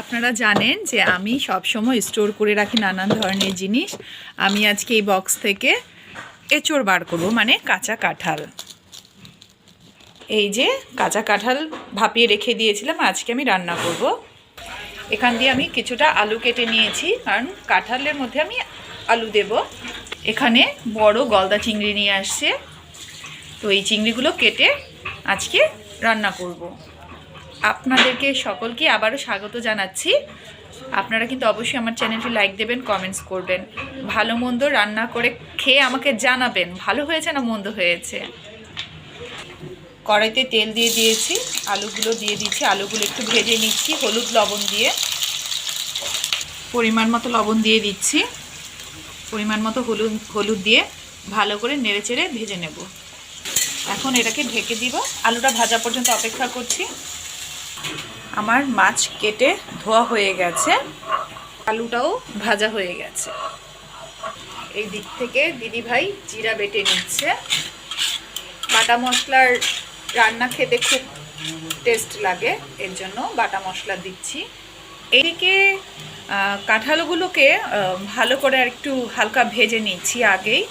আপনারা জানেন যে আমি সবসময় স্টোর করে রাখি নানান ধরনের জিনিস। আমি আজকে এই বক্স থেকে এঁচড় বার করব মানে কাঁচা কাঁঠাল। এই যে কাঁচা কাঁঠাল ভাপিয়ে রেখে দিয়েছিলাম আজকে আমি রান্না করব। এখান দিয়ে আমি কিছুটা আলু কেটে নিয়েছি, কারণ কাঁঠালের মধ্যে আমি আলু দেব। এখানে বড় গলদা চিংড়ি নিয়ে আসছে। তো এই চিংড়িগুলো কেটে আজকে রান্না করব। আপনাদেরকে সকলকে আবারও স্বাগত জানাচ্ছি। আপনারা কিন্তু অবশ্যই আমার চ্যানেলটি লাইক দেবেন কমেন্টস করবেন। ভালো মন্দ রান্না করে খেয়ে আমাকে জানাবেন। ভালো হয়েছে না মন্দ হয়েছে? কড়াইতে তেল দিয়ে দিয়েছি, আলুগুলো দিয়ে দিচ্ছি আলুগুলো একটু ভেজে নিচ্ছি, হলুদ লবণ দিয়ে। পরিমাণ মতো লবণ দিয়ে দিচ্ছি। পরিমাণ মতো হলুদ হলুদ দিয়ে ভালো করে নেড়ে চেড়ে ভেজে নেব। এখন এটাকে ঢেকে দিব। আলুটা ভাজা পর্যন্ত অপেক্ষা করছি। আমার মাছ কেটে ধোয়া হয়ে গেছে। আলুটাও ভাজা হয়ে গেছে। এই দিক থেকে দিদি ভাই জিরা বেটে নিচ্ছে। বাটা মশলার রান্না খেতে খুব টেস্ট লাগে, এর জন্য বাটা মশলা দিচ্ছি। এদিকে কাঁঠালগুলোকে ভালো করে একটু হালকা ভেজে নিচ্ছি আগেই।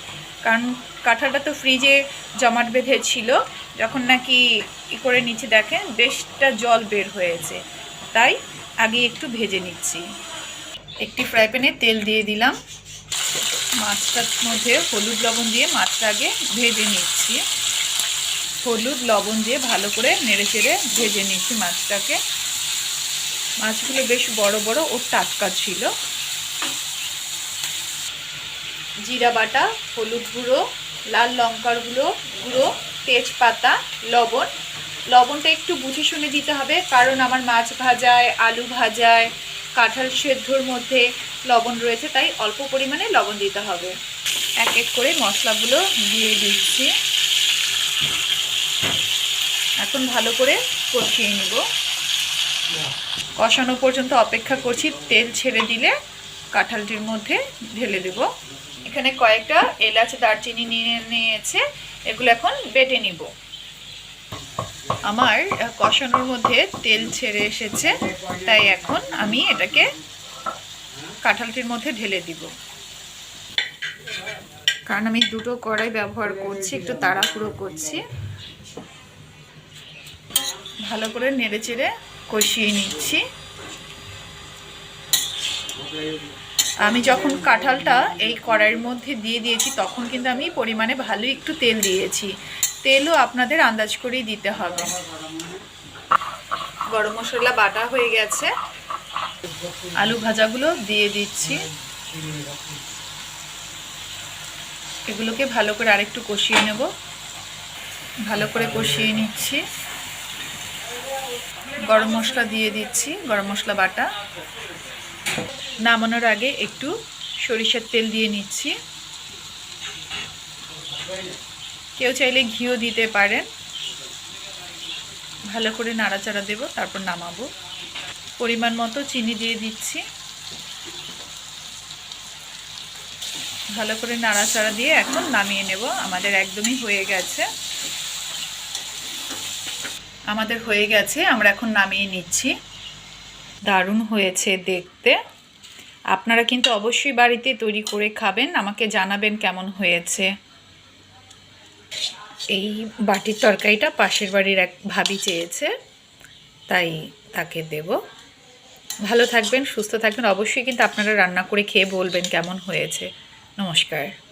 কারণ কাঁঠালটা তো ফ্রিজে জমাট বেঁধে ছিল, যখন নাকি ই করে নিচে দেখেন বেশটা জল বের হয়েছে। তাই আগে একটু ভেজে নিচ্ছি। একটি ফ্রাই প্যানে তেল দিয়ে দিলাম। মাছটার মধ্যে হলুদ লবণ দিয়ে মাছটা আগে ভেজে নিচ্ছি। হলুদ লবণ দিয়ে ভালো করে নেড়ে চেড়ে ভেজে নিচ্ছি মাছটাকে। মাছগুলো বেশ বড় বড় ও টাটকা ছিল। জিরা বাটা, হলুদ গুঁড়ো, লাল লঙ্কার গুঁড়ো গুঁড়ো, তেজপাতা, লবণ। লবণটা একটু বুঝে শুনে দিতে হবে, কারণ আমার মাছ ভাজায়, আলু ভাজায়, কাঁঠাল সেদ্ধর মধ্যে লবণ রয়েছে, তাই অল্প পরিমাণে লবণ দিতে হবে। এক এক করে মশলাগুলো দিয়ে দিচ্ছি। এখন ভালো করে কষিয়ে নেব। কষানো পর্যন্ত অপেক্ষা করছি, তেল ছেড়ে দিলে কাঁঠালটির মধ্যে ঢেলে দেব। এখানে কয়েকটা এলাচ দারচিনি নিয়ে নিয়েছে, এগুলো এখন বেটে নিব। আমার কষানোর মধ্যে তেল ছেড়ে এসেছে, তাই এখন আমি এটাকে কাঁঠালটির মধ্যে ঢেলে দিব। কারণ আমি দুটো কড়াই ব্যবহার করছি, একটু তাড়াহুড়ো করছি। ভালো করে নেড়ে চেড়ে কষিয়ে নিচ্ছি। আমি যখন কাঁঠালটা এই কড়াইয়ের মধ্যে দিয়ে দিয়েছি, তখন কিন্তু আমি পরিমাণে ভালো একটু তেল দিয়েছি। তেলও আপনাদের আন্দাজ করেই দিতে হবে। গরম মশলা বাটা হয়ে গেছে। আলু ভাজাগুলো দিয়ে দিচ্ছি। এগুলোকে ভালো করে আরেকটু কষিয়ে নেব। ভালো করে কষিয়ে নিচ্ছি। গরম মশলা দিয়ে দিচ্ছি, গরম মশলা বাটা। নামানোর আগে একটু সরিষার তেল দিয়ে নিচ্ছি। কেউ চাইলে ঘিও দিতে পারেন। ভালো করে নাড়াচাড়া দেব, তারপর নামাবো। পরিমাণ মতো চিনি দিয়ে দিচ্ছি। ভালো করে নাড়াচাড়া দিয়ে এখন নামিয়ে নেব। আমাদের একদমই হয়ে গেছে। আমাদের হয়ে গেছে, আমরা এখন নামিয়ে নিচ্ছি। দারুণ হয়েছে দেখতে। আপনারা কিন্তু অবশ্যই বাড়িতে তৈরি করে খাবেন। আমাকে জানাবেন কেমন হয়েছে। এই বাটির তরকারিটা পাশের বাড়ির এক ভাবি চেয়েছে, তাই তাকে দেব। ভালো থাকবেন, সুস্থ থাকবেন। অবশ্যই কিন্তু আপনারা রান্না করে খেয়ে বলবেন কেমন হয়েছে। নমস্কার।